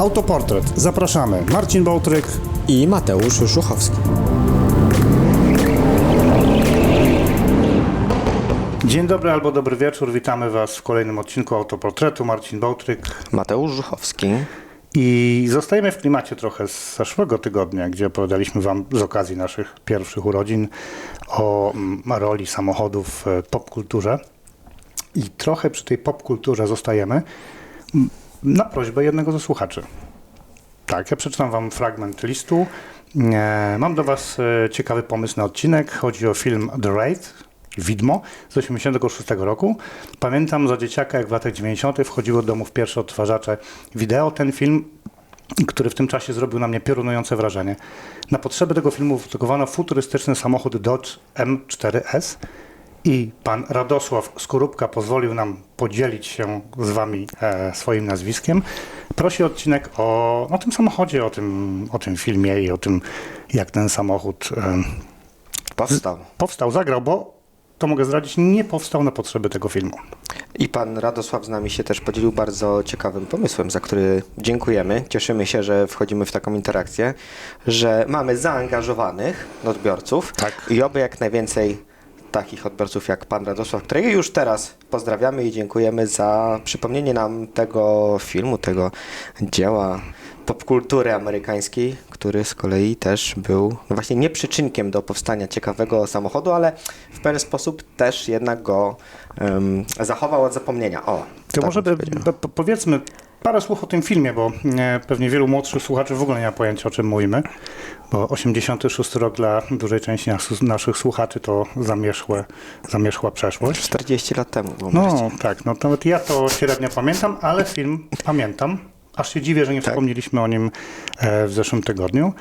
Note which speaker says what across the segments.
Speaker 1: Autoportret. Zapraszamy. Marcin Bołtryk.
Speaker 2: i Mateusz Żuchowski.
Speaker 1: Dzień dobry albo dobry wieczór. Witamy Was w kolejnym odcinku Autoportretu. Marcin Bołtryk.
Speaker 2: Mateusz Żuchowski.
Speaker 1: I zostajemy w klimacie trochę z zeszłego tygodnia, gdzie opowiadaliśmy Wam z okazji naszych pierwszych urodzin o mm, roli samochodów w popkulturze. I trochę przy tej popkulturze zostajemy na prośbę jednego ze słuchaczy. Tak, ja przeczytam Wam fragment listu. E, Mam do Was e, ciekawy pomysł na odcinek. Chodzi o film The Raid, Widmo z 86 roku. Pamiętam za dzieciaka, jak w latach 90. wchodziło do domów pierwsze odtwarzacze wideo. Ten film, który w tym czasie zrobił na mnie piorunujące wrażenie. Na potrzeby tego filmu wyprodukowano futurystyczny samochód Dodge M4S i pan Radosław Skorupka pozwolił nam podzielić się z wami e, swoim nazwiskiem. Prosi odcinek o, o tym samochodzie, o tym, o tym filmie i o tym, jak ten samochód e,
Speaker 2: Powstał.
Speaker 1: powstał, zagrał, bo to mogę zdradzić, nie powstał na potrzeby tego filmu.
Speaker 2: I pan Radosław z nami się też podzielił bardzo ciekawym pomysłem, za który dziękujemy. Cieszymy się, że wchodzimy w taką interakcję, że mamy zaangażowanych odbiorców
Speaker 1: Tak.
Speaker 2: i oby jak najwięcej takich odbiorców jak pan Radosław, którego już teraz pozdrawiamy i dziękujemy za przypomnienie nam tego filmu, tego dzieła popkultury amerykańskiej, który z kolei też był no właśnie nie przyczynkiem do powstania ciekawego samochodu, ale w pewien sposób też jednak go em, zachował od zapomnienia. O,
Speaker 1: To
Speaker 2: tak
Speaker 1: może by, powiedzmy parę słów o tym filmie, bo e, pewnie wielu młodszych słuchaczy w ogóle nie ma pojęcia, o czym mówimy, bo 86 rok dla dużej części nas, naszych słuchaczy to zamierzchłe, zamierzchła przeszłość.
Speaker 2: 40 lat temu.
Speaker 1: No tak, no nawet ja to średnio pamiętam, ale film pamiętam. Aż się dziwię, że nie
Speaker 2: Tak.
Speaker 1: wspomnieliśmy o nim e, w zeszłym tygodniu.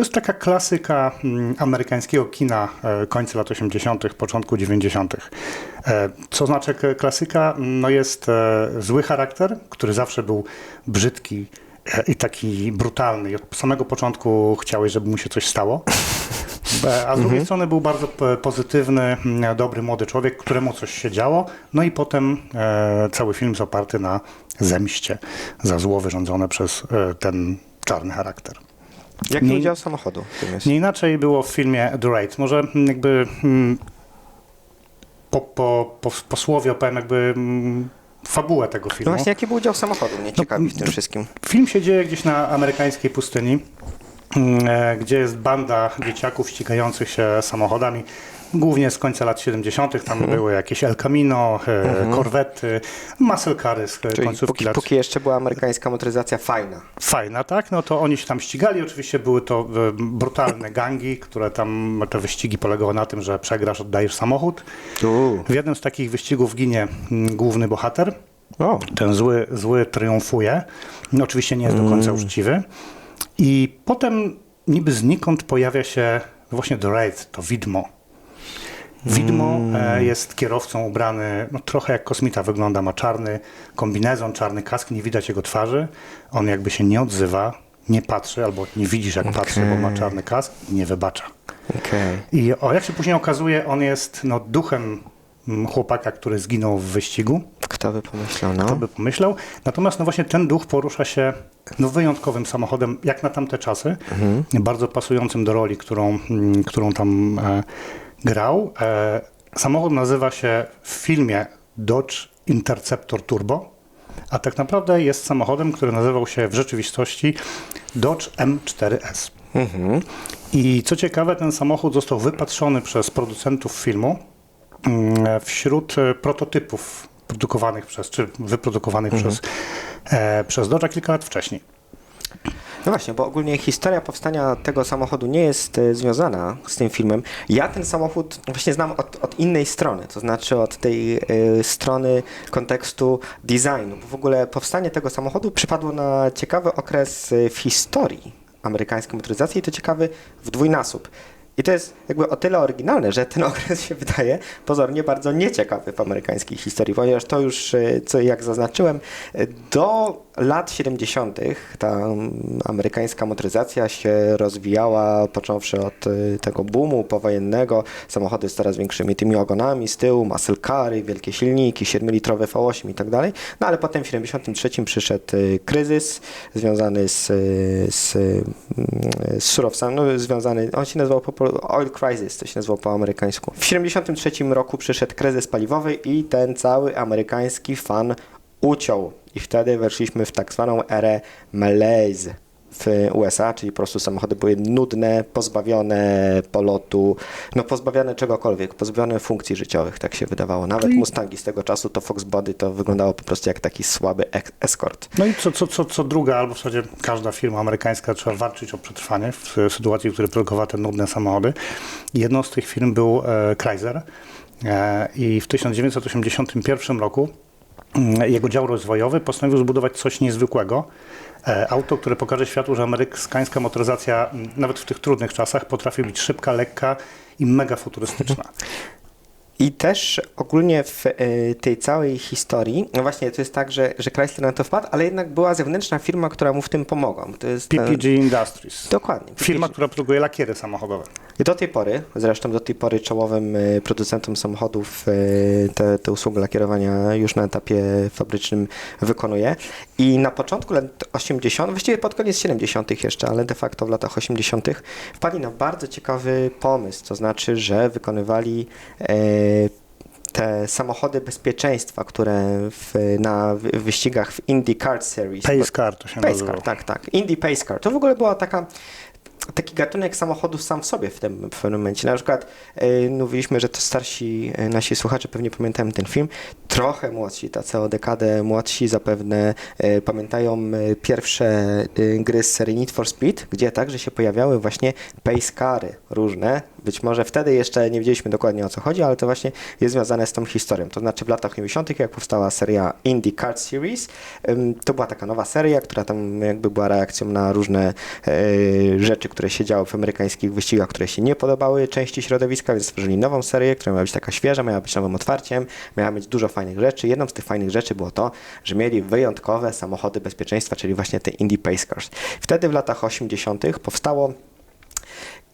Speaker 1: To jest taka klasyka mm, amerykańskiego kina e, końca lat 80., początku 90. E, co znaczy klasyka? No jest e, zły charakter, który zawsze był brzydki i taki brutalny. I od samego początku chciałeś, żeby mu się coś stało. A z drugiej strony był bardzo pozytywny, mm, dobry młody człowiek, któremu coś się działo. No i potem e, cały film jest oparty na zemście za zło wyrządzone przez e, ten czarny charakter.
Speaker 2: Jaki
Speaker 1: nie-
Speaker 2: udział samochodu w tym jest?
Speaker 1: Nie inaczej było w filmie The Raid. Może jakby mm, po, po, po, po słowie opowiem jakby mm, fabułę tego
Speaker 2: No
Speaker 1: filmu.
Speaker 2: właśnie, jaki był udział samochodu? Mnie ciekawi w tym wszystkim.
Speaker 1: Film się dzieje gdzieś na amerykańskiej pustyni, mm, e, gdzie jest banda dzieciaków ścigających się samochodami. Głównie z końca lat 70. tam
Speaker 2: Mhm.
Speaker 1: były jakieś El Camino, e, korwety, muscle cary z
Speaker 2: Czyli
Speaker 1: końcówki
Speaker 2: póki,
Speaker 1: lat
Speaker 2: póki jeszcze była amerykańska motoryzacja fajna.
Speaker 1: fajna, tak? No to oni się tam ścigali. Oczywiście były to e, brutalne gangi, które tam, te wyścigi polegały na tym, że przegrasz, oddajesz samochód. W jednym z takich wyścigów ginie mm, główny bohater.
Speaker 2: O,
Speaker 1: Ten zły, zły triumfuje. No, oczywiście nie jest do końca uczciwy. I potem niby znikąd pojawia się właśnie The Raid, to widmo. Widmo e, jest kierowcą ubrany, no trochę jak kosmita wygląda, ma czarny kombinezon, czarny kask, nie widać jego twarzy. On jakby się nie odzywa, nie patrzy, albo nie widzisz jak patrzy, bo ma czarny kask i nie wybacza.
Speaker 2: okej.
Speaker 1: I o, jak się później okazuje, on jest no, duchem mm, chłopaka, który zginął w wyścigu.
Speaker 2: Kto by pomyślał, no?
Speaker 1: Kto by pomyślał. Natomiast no właśnie ten duch porusza się no, wyjątkowym samochodem, jak na tamte czasy, bardzo pasującym do roli, którą, mm, którą tam e, grał. E, samochód nazywa się w filmie Dodge Interceptor Turbo, a tak naprawdę jest samochodem, który nazywał się w rzeczywistości Dodge M4S. I co ciekawe, ten samochód został wypatrzony przez producentów filmu mm, wśród e, prototypów produkowanych przez, czy wyprodukowanych przez, e, przez Dodge'a kilka lat wcześniej.
Speaker 2: No właśnie, bo ogólnie historia powstania tego samochodu nie jest e, związana z tym filmem. Ja ten samochód właśnie znam od, od innej strony, to znaczy od tej e, strony kontekstu designu. Bo w ogóle powstanie tego samochodu przypadło na ciekawy okres e, w historii amerykańskiej motoryzacji i to ciekawy w dwójnasób. I to jest jakby o tyle oryginalne, że ten okres się wydaje pozornie bardzo nieciekawy w amerykańskiej historii, ponieważ to już, e, co jak zaznaczyłem, e, do lat 70. ta mm, amerykańska motoryzacja się rozwijała, począwszy od e, tego boomu powojennego, samochody z coraz większymi tymi ogonami z tyłu, muscle cary, wielkie silniki, 7-litrowe V8 i tak dalej, no ale potem w 73 przyszedł kryzys związany z, z, mm, z surowcami, no, związany, on się nazywał po, Oil Crisis, to się nazywał po amerykańsku. W 73 roku przyszedł kryzys paliwowy i ten cały amerykański fan uciął i wtedy weszliśmy w tak zwaną erę malaise w USA, czyli po prostu samochody były nudne, pozbawione polotu, no pozbawione czegokolwiek, pozbawione funkcji życiowych, tak się wydawało. Nawet
Speaker 1: i-
Speaker 2: Mustangi z tego czasu, to Fox Body, to wyglądało po prostu jak taki słaby ek- eskort.
Speaker 1: No i co, co, co, co druga, albo w zasadzie każda firma amerykańska trzeba walczyć o przetrwanie w sytuacji, w której produkowała te nudne samochody. Jedną z tych firm był e, Chrysler e, i w 1981 roku jego dział rozwojowy postanowił zbudować coś niezwykłego. E, Auto, które pokaże światu, że amerykańska motoryzacja m, nawet w tych trudnych czasach potrafi być szybka, lekka i mega futurystyczna.
Speaker 2: I też ogólnie w e, tej całej historii, no właśnie to jest tak, że, że Chrysler na to wpadł, ale jednak była zewnętrzna firma, która mu w tym pomogła. To jest
Speaker 1: PPG Industries.
Speaker 2: Dokładnie.
Speaker 1: Firma,
Speaker 2: PPG.
Speaker 1: która produkuje lakiery samochodowe.
Speaker 2: I do tej pory, zresztą do tej pory czołowym e, producentem samochodów e, te, te usługi lakierowania już na etapie fabrycznym wykonuje. I na początku lat 80., właściwie pod koniec 70. jeszcze, ale de facto w latach 80. wpadli na bardzo ciekawy pomysł, to znaczy, że wykonywali e, te samochody bezpieczeństwa, które w, na wy- wyścigach w Indy Kart Series
Speaker 1: Pace Car to się
Speaker 2: Pace
Speaker 1: nazywało.
Speaker 2: Car, tak, tak. Indy Pace Car. To w ogóle była taka taki gatunek samochodów sam w sobie w tym w pewnym momencie. Na przykład e, mówiliśmy, że to starsi e, nasi słuchacze pewnie pamiętają ten film. Trochę młodsi, tacy o dekadę młodsi zapewne e, pamiętają e, pierwsze e, gry z serii Need for Speed, gdzie także się pojawiały właśnie pace różne. Być może wtedy jeszcze nie wiedzieliśmy dokładnie o co chodzi, ale to właśnie jest związane z tą historią. To znaczy w latach 90., jak powstała seria Indy Kart Series, to była taka nowa seria, która tam jakby była reakcją na różne e, rzeczy, które się działy w amerykańskich wyścigach, które się nie podobały części środowiska, więc stworzyli nową serię, która miała być taka świeża, miała być nowym otwarciem, miała mieć dużo fajnych rzeczy. Jedną z tych fajnych rzeczy było to, że mieli wyjątkowe samochody bezpieczeństwa, czyli właśnie te Indy Pace Cars. Wtedy w latach 80. powstało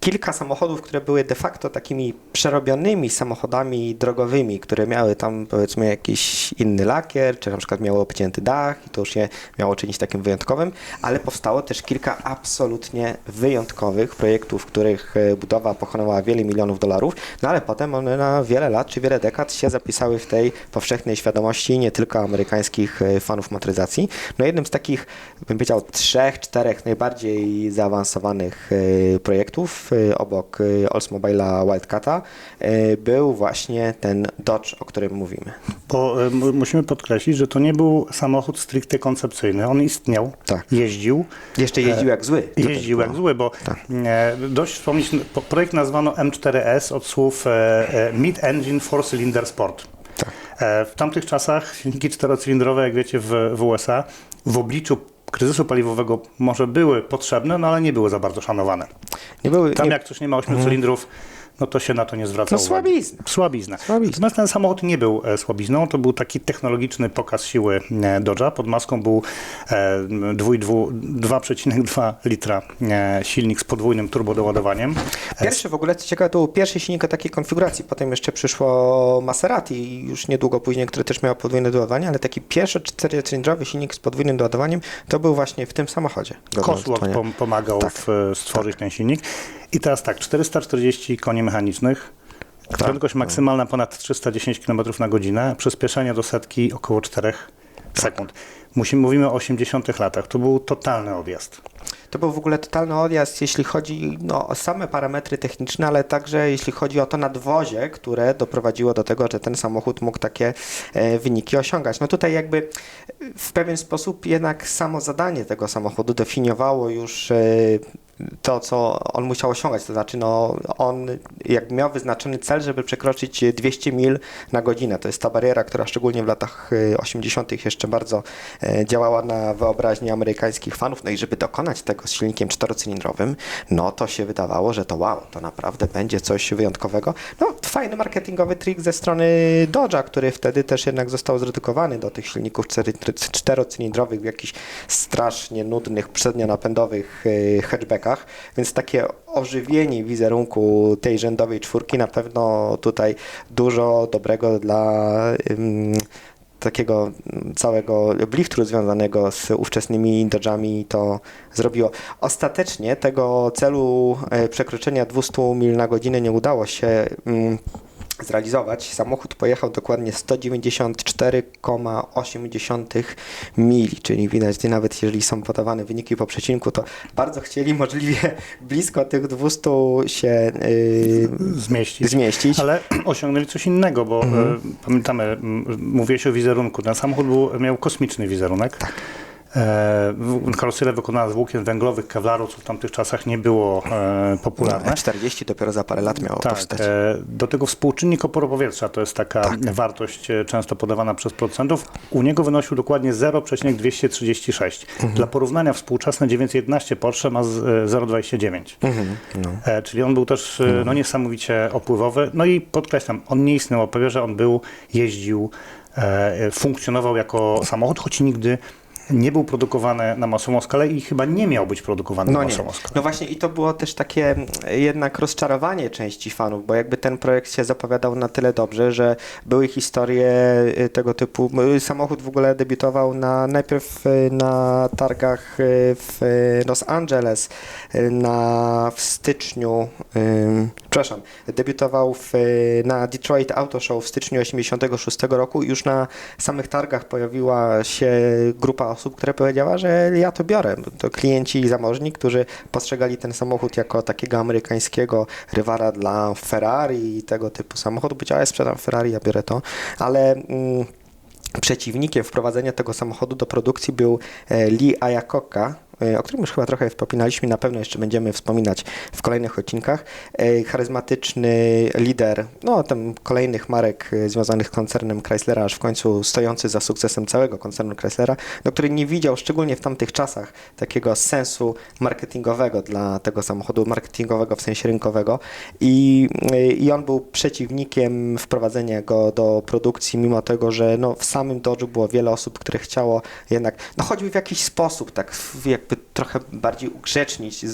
Speaker 2: kilka samochodów, które były de facto takimi przerobionymi samochodami drogowymi, które miały tam powiedzmy jakiś inny lakier, czy na przykład miały obcięty dach i to już je miało czynić takim wyjątkowym, ale powstało też kilka absolutnie wyjątkowych projektów, których e, budowa pochłonęła wiele milionów dolarów, no ale potem one na wiele lat czy wiele dekad się zapisały w tej powszechnej świadomości nie tylko amerykańskich e, fanów motoryzacji. No jednym z takich, bym powiedział, trzech, czterech najbardziej zaawansowanych e, projektów e, obok e, Oldsmobile'a Wildcata e, był właśnie ten Dodge, o którym mówimy.
Speaker 1: Bo e, m- musimy podkreślić, że to nie był samochód stricte koncepcyjny. On istniał,
Speaker 2: Tak.
Speaker 1: jeździł,
Speaker 2: Jeszcze jeździł jak zły.
Speaker 1: Jeździł jak
Speaker 2: było.
Speaker 1: zły, bo
Speaker 2: Tak.
Speaker 1: e, dość wspomnieć, po- projekt nazwano M4S od słów e, e, Mid Engine Four Cylinder Sport.
Speaker 2: Tak.
Speaker 1: E, w tamtych czasach silniki czterocylindrowe, jak wiecie, w, w USA w obliczu kryzysu paliwowego może były potrzebne, no ale nie były za bardzo szanowane.
Speaker 2: Nie były,
Speaker 1: Tam
Speaker 2: nie,
Speaker 1: jak coś nie ma ośmiu cylindrów, no to się na to nie zwraca
Speaker 2: No
Speaker 1: uwagi.
Speaker 2: słabizna.
Speaker 1: Słabizna.
Speaker 2: Słabizna.
Speaker 1: Natomiast ten samochód nie był e, słabizną, to był taki technologiczny pokaz siły e, Dodge'a. Pod maską był e, dwój- dwu- 2,2 litra e, silnik z podwójnym turbodoładowaniem.
Speaker 2: Pierwszy w ogóle, co ciekawe, to był pierwszy silnik o takiej konfiguracji. Potem jeszcze przyszło Maserati już niedługo później, które też miało podwójne doładowanie, ale taki pierwszy czterocylindrowy silnik z podwójnym doładowaniem to był właśnie w tym samochodzie.
Speaker 1: pom- pomagał
Speaker 2: Tak.
Speaker 1: w, stworzyć ten silnik. I teraz tak, 440 koni mechanicznych,
Speaker 2: Tak.
Speaker 1: prędkość maksymalna ponad 310 km na godzinę, przyspieszenie do setki około 4 sekund. Musimy, mówimy o 80 latach. To był totalny odjazd.
Speaker 2: To był w ogóle totalny odjazd, jeśli chodzi no, o same parametry techniczne, ale także jeśli chodzi o to nadwozie, które doprowadziło do tego, że ten samochód mógł takie e, wyniki osiągać. No tutaj jakby e, w pewien sposób jednak samo zadanie tego samochodu definiowało już e, to, co on musiał osiągać. To znaczy, no, on jakby miał wyznaczony cel, żeby przekroczyć 200 mil na godzinę. To jest ta bariera, która szczególnie w latach y, 80. jeszcze bardzo e, działała na wyobraźnię amerykańskich fanów. No i żeby dokonać tego z silnikiem czterocylindrowym, no to się wydawało, że to wow, to naprawdę będzie coś wyjątkowego. No, fajny marketingowy trik ze strony Dodge'a, który wtedy też jednak został zredukowany do tych silników czterocylindrowych w jakichś strasznie nudnych, przednionapędowych y, więc takie ożywienie wizerunku tej rzędowej czwórki na pewno tutaj dużo dobrego dla ym, takiego całego blichtru związanego z ówczesnymi Dodge'ami to zrobiło. Ostatecznie tego celu e, przekroczenia 200 mil na godzinę nie udało się mm, zrealizować. Samochód pojechał dokładnie 194,8 mili, czyli widać, że nawet jeżeli są podawane wyniki po przecinku, to bardzo chcieli możliwie blisko tych 200 się yy,
Speaker 1: zmieścić.
Speaker 2: zmieścić.
Speaker 1: Ale osiągnęli coś innego, bo
Speaker 2: Mhm.
Speaker 1: e, pamiętamy, mówiłeś o wizerunku. Ten samochód był, miał kosmiczny wizerunek.
Speaker 2: Tak.
Speaker 1: E, karoseria wykonana z włókien węglowych, kevlaru, co w tamtych czasach nie było e, popularne.
Speaker 2: 40 dopiero za parę lat miało
Speaker 1: Tak,
Speaker 2: powstać.
Speaker 1: e, do tego współczynnik oporu powietrza to jest taka
Speaker 2: Tak.
Speaker 1: wartość e, często podawana przez producentów. U niego wynosił dokładnie 0,236.
Speaker 2: Mhm.
Speaker 1: Dla porównania współczesne 911 Porsche ma z- e, 0,29.
Speaker 2: Mhm, no.
Speaker 1: E, Czyli on był też e, no, niesamowicie opływowy. No i podkreślam, on nie istniał o papierze, on był, jeździł, e, funkcjonował jako samochód, choć nigdy nie był produkowany na masową skalę i chyba nie miał być produkowany
Speaker 2: No
Speaker 1: na masową skalę.
Speaker 2: No właśnie i to było też takie jednak rozczarowanie części fanów, bo jakby ten projekt się zapowiadał na tyle dobrze, że były historie y, tego typu. y, Samochód w ogóle debiutował na, najpierw y, na targach w Los Angeles na, w styczniu, ym, przepraszam, debiutował w, na Detroit Auto Show w styczniu 86 roku i już na samych targach pojawiła się grupa osób, które powiedziała, że ja to biorę. To klienci zamożni, którzy postrzegali ten samochód jako takiego amerykańskiego rywala dla Ferrari i tego typu samochodu. Powiedziała, ja sprzedam Ferrari, ja biorę to, ale... Mm, Przeciwnikiem wprowadzenia tego samochodu do produkcji był e, Lee e, o którym już chyba trochę wspominaliśmy na pewno jeszcze będziemy wspominać w kolejnych odcinkach. E, Charyzmatyczny lider no, tam kolejnych marek e, związanych z koncernem Chryslera, aż w końcu stojący za sukcesem całego koncernu Chryslera, no, który nie widział, szczególnie w tamtych czasach, takiego sensu marketingowego dla tego samochodu, marketingowego w sensie rynkowego i, e, i on był przeciwnikiem wprowadzenia go do produkcji, mimo tego, że no, w samym Dodge'u było wiele osób, które chciało jednak, no choćby w jakiś sposób, tak w- jakby trochę bardziej ugrzecznić,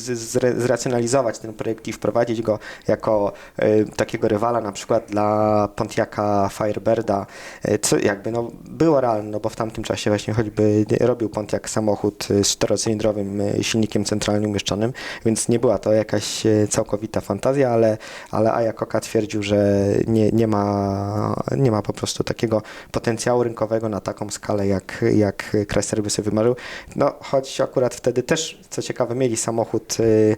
Speaker 2: zracjonalizować ten projekt i wprowadzić go jako e, takiego rywala na przykład dla Pontiaca Firebirda, e, co jakby no, było realne, no bo w tamtym czasie właśnie choćby robił Pontiac samochód e, z czterocylindrowym silnikiem centralnie umieszczonym, więc nie była to jakaś całkowita fantazja, ale, ale Ayakoka twierdził, że nie, nie, ma, nie ma po prostu takiego potencjału rynkowego na taką skalę, jak, jak Chrysler by sobie wymarzył. No, choć akurat wtedy też, co ciekawe, mieli samochód, y, y,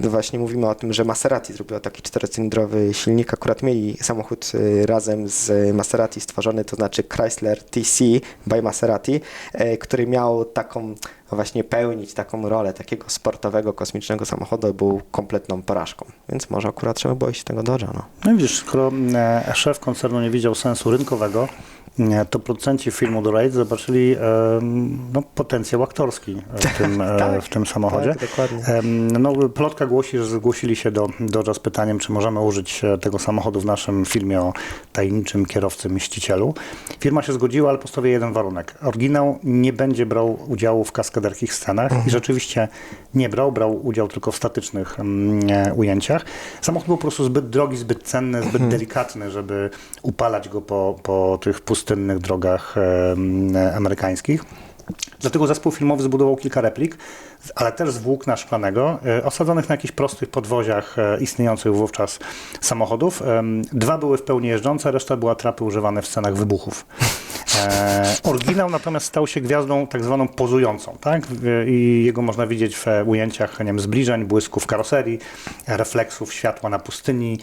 Speaker 2: no właśnie mówimy o tym, że Maserati zrobiło taki czterocylindrowy silnik, akurat mieli samochód y, razem z Maserati stworzony, to znaczy Chrysler TC by Maserati, który miał taką właśnie pełnić taką rolę takiego sportowego, kosmicznego samochodu, był kompletną porażką. Więc może akurat trzeba było iść tego Dodge'a, no.
Speaker 1: No widzisz, skoro e, szef koncernu nie widział sensu rynkowego, to producenci filmu The Raid zobaczyli no, potencjał aktorski w tym, e,
Speaker 2: Tak,
Speaker 1: w tym samochodzie.
Speaker 2: tak, dokładnie.
Speaker 1: No, plotka głosi, że zgłosili się do Dodge'a z pytaniem, czy możemy użyć e, tego samochodu w naszym filmie o tajemniczym kierowcy mścicielu. Firma się zgodziła, ale postawiła jeden warunek. Oryginał nie będzie brał udziału w kaskaderskich scenach
Speaker 2: Mhm.
Speaker 1: i rzeczywiście nie brał, brał udział tylko w statycznych e, ujęciach. Samochód był po prostu zbyt drogi, zbyt cenny, zbyt
Speaker 2: Mhm.
Speaker 1: delikatny, żeby upalać go po, po tych pustynnych drogach amerykańskich. Dlatego zespół filmowy zbudował kilka replik, ale też z włókna szklanego, e, osadzonych na jakichś prostych podwoziach e, istniejących wówczas samochodów. Dwa były w pełni jeżdżące, reszta była trapy używane w scenach wybuchów. E, oryginał natomiast stał się gwiazdą tak zwaną pozującą, tak? I jego można widzieć w e, ujęciach nie wiem, zbliżeń, błysków karoserii, refleksów światła na pustyni.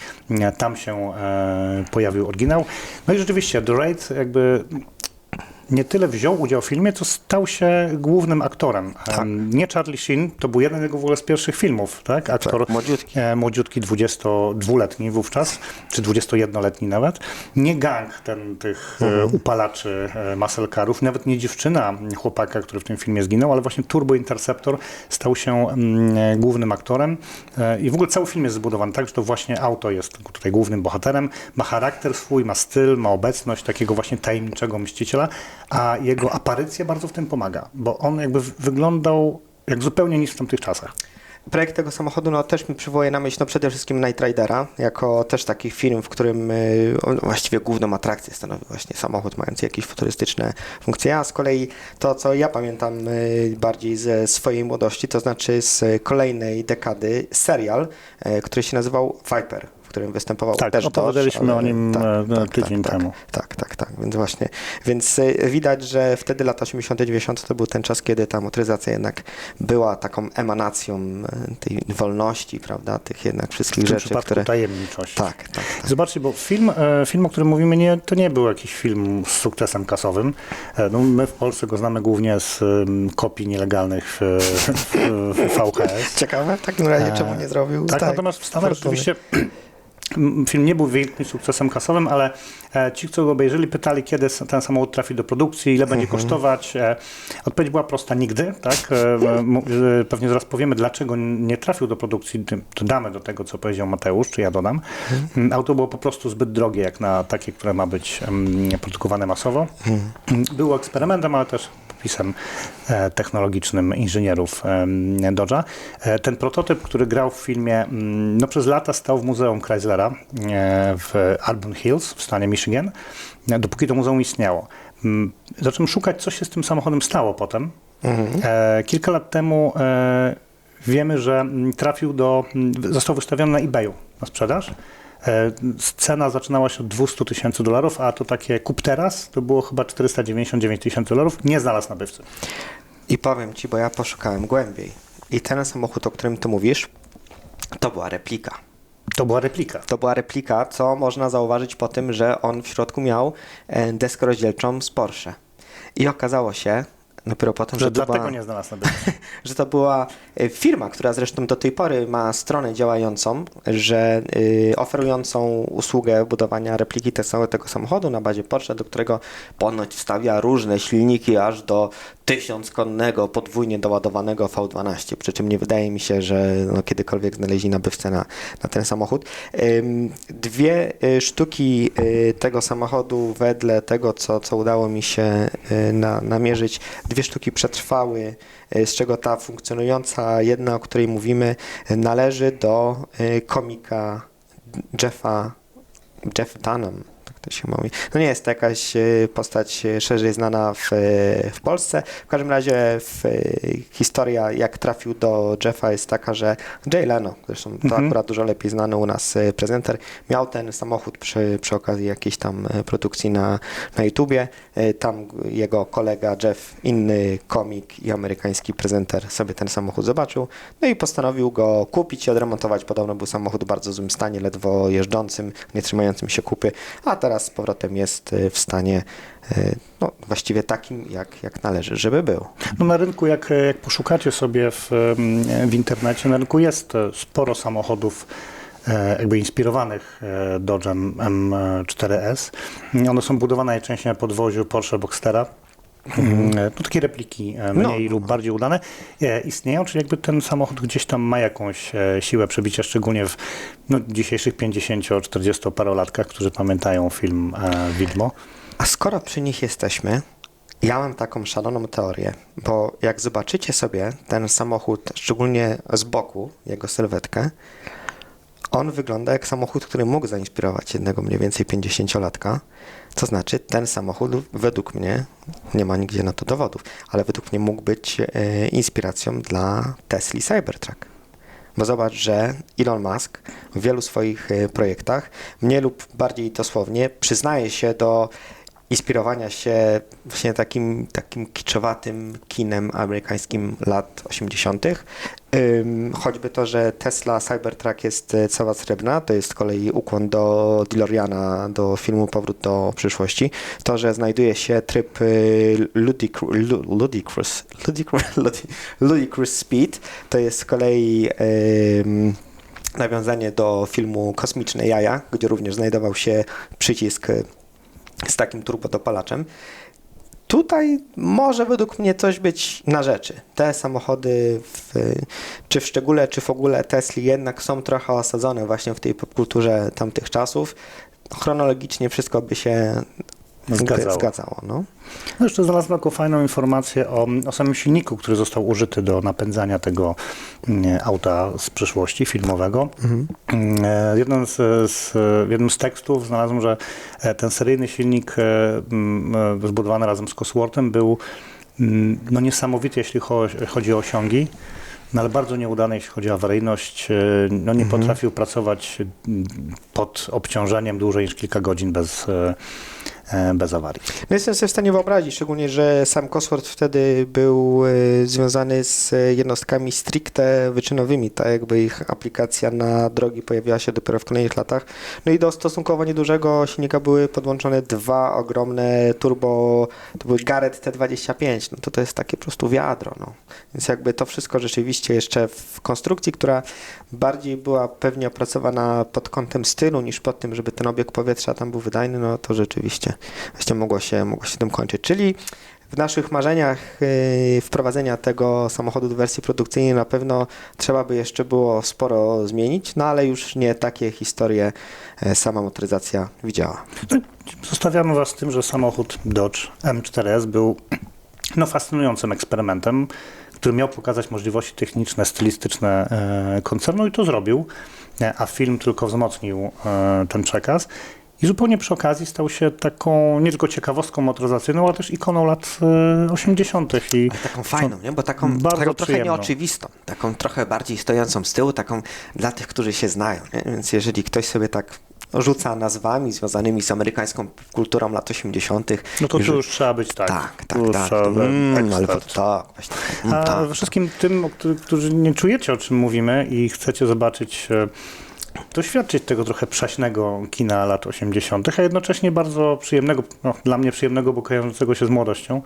Speaker 1: Tam się e, pojawił oryginał. No i rzeczywiście The Raid jakby nie tyle wziął udział w filmie, co stał się głównym aktorem.
Speaker 2: Tak.
Speaker 1: Nie Charlie Sheen, to był jeden jego w ogóle z pierwszych filmów, tak? Aktor
Speaker 2: Tak, młodziutki.
Speaker 1: e, młodziutki 22-letni wówczas, czy 21-letni nawet. Nie gang ten, tych e,
Speaker 2: Mhm.
Speaker 1: upalaczy e, maselkarów, nawet nie dziewczyna chłopaka, który w tym filmie zginął, ale właśnie Turbo Interceptor stał się mm, głównym aktorem i w ogóle cały film jest zbudowany tak, że to właśnie auto jest tutaj głównym bohaterem, ma charakter swój, ma styl, ma obecność takiego właśnie tajemniczego mściciela, a jego aparycja bardzo w tym pomaga, bo on jakby wyglądał jak zupełnie nic w tamtych czasach.
Speaker 2: Projekt tego samochodu no, też mi przywołuje na myśl no, przede wszystkim Night Ridera, jako też taki film, w którym y, właściwie główną atrakcję stanowi właśnie samochód mający jakieś futurystyczne funkcje. A z kolei to, co ja pamiętam y, bardziej ze swojej młodości, to znaczy z kolejnej dekady serial, y, który się nazywał Viper, którym występował
Speaker 1: Tak,
Speaker 2: też
Speaker 1: opowiadaliśmy
Speaker 2: Dodge,
Speaker 1: o
Speaker 2: ale-
Speaker 1: nim, e, tydzień
Speaker 2: tak,
Speaker 1: temu.
Speaker 2: Tak, tak, tak, więc właśnie, więc y, widać, że wtedy lata 80 90 to był ten czas, kiedy ta motoryzacja jednak była taką emanacją y, tej wolności, prawda, tych jednak wszystkich
Speaker 1: W tym
Speaker 2: rzeczy, które...
Speaker 1: tajemniczość.
Speaker 2: Tak, tak, tak.
Speaker 1: Zobaczcie, bo film, e, film, o którym mówimy, nie, to nie był jakiś film z sukcesem kasowym. E, No, my w Polsce go znamy głównie z kopii nielegalnych w, VHS.
Speaker 2: Ciekawe w takim razie, czemu nie zrobił
Speaker 1: Tak,
Speaker 2: tak,
Speaker 1: natomiast w Stanach
Speaker 2: fortuny.
Speaker 1: Film nie był wielkim sukcesem kasowym, ale e, ci, co go obejrzeli, pytali, kiedy ten samochód trafi do produkcji, ile będzie kosztować. E, Odpowiedź była prosta, nigdy. Tak? E, Pewnie zaraz powiemy, dlaczego nie trafił do produkcji. Dodamy do tego, co powiedział Mateusz, czy ja dodam. Mm, Auto było po prostu zbyt drogie, jak na takie, które ma być produkowane masowo. Mm, Było eksperymentem, ale też popisem e, technologicznym inżynierów Dodge'a. E, Ten prototyp, który grał w filmie, mm, no przez lata stał w Muzeum Chryslera e, w Auburn Hills w stanie Michigan, dopóki to muzeum istniało. Mm, Zacząłem szukać, co się z tym samochodem stało potem. E, Kilka lat temu wiemy, że trafił do, mm, został wystawiony na eBayu na sprzedaż. E, Cena zaczynała się od 200 tysięcy dolarów, a to takie kup teraz to było chyba 499 tysięcy dolarów. Nie znalazł nabywcy.
Speaker 2: I powiem ci, bo ja poszukałem głębiej i ten samochód, o którym ty mówisz, to była replika.
Speaker 1: To była replika.
Speaker 2: To była replika, co można zauważyć po tym, że on w środku miał e, deskę rozdzielczą z Porsche. I okazało się, dopiero potem,
Speaker 1: Że
Speaker 2: że, to
Speaker 1: dlatego
Speaker 2: była,
Speaker 1: nie znalazł nabywcy.
Speaker 2: że to była e, firma, która zresztą do tej pory ma stronę działającą, że y, oferującą usługę budowania repliki te, całego samochodu na bazie Porsche, do którego ponoć wstawia różne silniki aż do tysiąckonnego, podwójnie doładowanego V12. Przy czym nie wydaje mi się, że no, kiedykolwiek znaleźli nabywcę na, na ten samochód. Dwie y, sztuki tego samochodu, wedle tego, co, co udało mi się na, namierzyć, dwie sztuki przetrwały, y, z czego ta funkcjonująca, jedna, o której mówimy, należy do y, komika Jeffa, Jeff Dunham. To się mówi. No nie jest to jakaś y, postać y, szerzej znana w, y, w Polsce. W każdym razie w, historia, jak trafił do Jeffa, jest taka, że Jay Leno, zresztą to
Speaker 1: Mhm.
Speaker 2: akurat dużo lepiej znany u nas prezenter, miał ten samochód przy, przy okazji jakiejś tam produkcji na, na YouTubie. Tam jego kolega Jeff, inny komik i amerykański prezenter sobie ten samochód zobaczył, no i postanowił go kupić i odremontować. Podobno był samochód w bardzo złym stanie, ledwo jeżdżącym, nie trzymającym się kupy, a teraz z powrotem jest y, w stanie y, no, właściwie takim, jak, jak należy, żeby był.
Speaker 1: No na rynku, jak, jak poszukacie sobie w, em, w internecie, na rynku jest e, sporo samochodów e, jakby inspirowanych e, Dodge'em M4S. One są budowane najczęściej na podwoziu Porsche Boxstera. Mm, e, No takie repliki mniej
Speaker 2: No.
Speaker 1: lub bardziej udane e, istnieją, czyli jakby ten samochód gdzieś tam ma jakąś e, siłę przebicia, szczególnie w no, dzisiejszych 50-40 parolatkach, którzy pamiętają film Widmo.
Speaker 2: A skoro przy nich jesteśmy, ja mam taką szaloną teorię, bo jak zobaczycie sobie ten samochód, szczególnie z boku, jego sylwetkę, on wygląda jak samochód, który mógł zainspirować jednego mniej więcej 50-latka. To znaczy, ten samochód według mnie, nie ma nigdzie na to dowodów, ale według mnie mógł być e, inspiracją dla Tesla Cybertruck. Bo zobacz, że Elon Musk w wielu swoich e, projektach, mniej lub bardziej dosłownie, przyznaje się do inspirowania się właśnie takim, takim kiczowatym kinem amerykańskim lat 80. Ym, choćby to, że Tesla Cybertruck jest e, cała srebrna, to jest z kolei ukłon do DeLoreana, do filmu Powrót do przyszłości. To, że znajduje się tryb y, ludicrous, ludicrous, ludicrous, Speed, to jest z kolei ym, nawiązanie do filmu Kosmiczne Jaja, gdzie również znajdował się przycisk z takim turbodopalaczem. Tutaj może według mnie coś być na rzeczy. Te samochody, w, czy w szczególe, czy w ogóle Tesli jednak są trochę osadzone właśnie w tej popkulturze tamtych czasów. Chronologicznie wszystko by się
Speaker 1: Zgadzało.
Speaker 2: zgadzało no.
Speaker 1: No jeszcze znalazłem taką fajną informację o, o samym silniku, który został użyty do napędzania tego mm, auta z przyszłości filmowego. Mm, e, Jednym z, z, w jednym z tekstów znalazłem, że e, ten seryjny silnik e, mm, e, zbudowany razem z Cosworthem był no, niesamowity, jeśli cho- chodzi o osiągi. No ale bardzo nieudany, jeśli chodzi o awaryjność. E, No, nie potrafił pracować pod obciążeniem dłużej niż kilka godzin bez, e, e, bez awarii.
Speaker 2: No jestem sobie w stanie wyobrazić, szczególnie, że sam Cosworth wtedy był e, związany z e, jednostkami stricte wyczynowymi, tak jakby ich aplikacja na drogi pojawiła się dopiero w kolejnych latach. No i do stosunkowo niedużego silnika były podłączone dwa ogromne turbo, to były Garrett T25, no to to jest takie po prostu wiadro, no. Więc jakby to wszystko rzeczywiście jeszcze w konstrukcji, która bardziej była pewnie opracowana pod kątem stylu niż pod tym, żeby ten obieg powietrza tam był wydajny, no to rzeczywiście właśnie mogło się, mogło się tym kończyć. Czyli w naszych marzeniach yy, wprowadzenia tego samochodu do wersji produkcyjnej na pewno trzeba by jeszcze było sporo zmienić, no ale już nie takie historie e, sama motoryzacja widziała.
Speaker 1: Zostawiamy Was z tym, że samochód Dodge M4S był no, fascynującym eksperymentem, który miał pokazać możliwości techniczne, stylistyczne e, koncernu i to zrobił, e, a film tylko wzmocnił ten przekaz. I zupełnie przy okazji stał się taką nie tylko ciekawostką motoryzacyjną, ale też ikoną lat e, 80. I
Speaker 2: Ale taką fajną, nie? Bo taką,
Speaker 1: Bardzo
Speaker 2: taką trochę
Speaker 1: przyjemną.
Speaker 2: nieoczywistą, taką trochę bardziej stojącą z tyłu, taką dla tych, którzy się znają. Nie? Więc jeżeli ktoś sobie tak rzuca nazwami związanymi z amerykańską kulturą lat 80.,
Speaker 1: no to tu już trzeba być tak.
Speaker 2: tak,
Speaker 1: tu
Speaker 2: tak, tak.
Speaker 1: być
Speaker 2: Mm, ale to, tak, właśnie. Mm,
Speaker 1: A
Speaker 2: tak.
Speaker 1: wszystkim tym, którzy nie czujecie, o czym mówimy i chcecie zobaczyć, e, doświadczyć tego trochę przaśnego kina lat 80., a jednocześnie bardzo przyjemnego, no, dla mnie przyjemnego, bo kojarzącego się z młodością,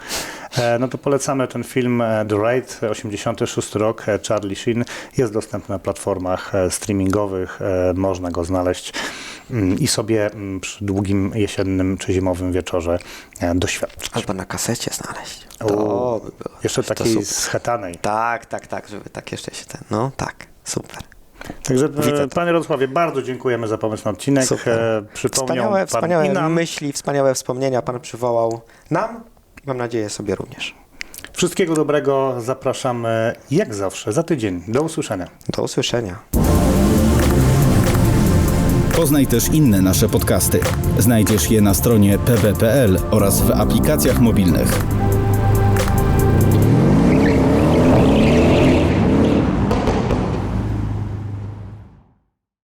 Speaker 1: e, no to polecamy ten film e, The Raid, 86 rok, e, Charlie Sheen. Jest dostępny na platformach streamingowych, można go znaleźć mm, i sobie mm, przy długim jesiennym czy zimowym wieczorze doświadczyć.
Speaker 2: Albo na kasecie znaleźć.
Speaker 1: O,
Speaker 2: To by było.
Speaker 1: Jeszcze takiej
Speaker 2: super.
Speaker 1: schetanej.
Speaker 2: Tak, tak, tak, żeby tak jeszcze się ten, no tak, super.
Speaker 1: Także
Speaker 2: Widzę
Speaker 1: e,
Speaker 2: to.
Speaker 1: panie Radosławie, bardzo dziękujemy za pomysł na odcinek.
Speaker 2: Super.
Speaker 1: E, Przypomniał
Speaker 2: Wspaniałe,
Speaker 1: pan
Speaker 2: wspaniałe
Speaker 1: nam.
Speaker 2: myśli, wspaniałe wspomnienia Pan przywołał nam i mam nadzieję sobie również.
Speaker 1: Wszystkiego dobrego. Zapraszamy jak zawsze za tydzień. Do usłyszenia.
Speaker 2: Do usłyszenia.
Speaker 3: Poznaj też inne nasze podcasty. Znajdziesz je na stronie pb.pl oraz w aplikacjach mobilnych.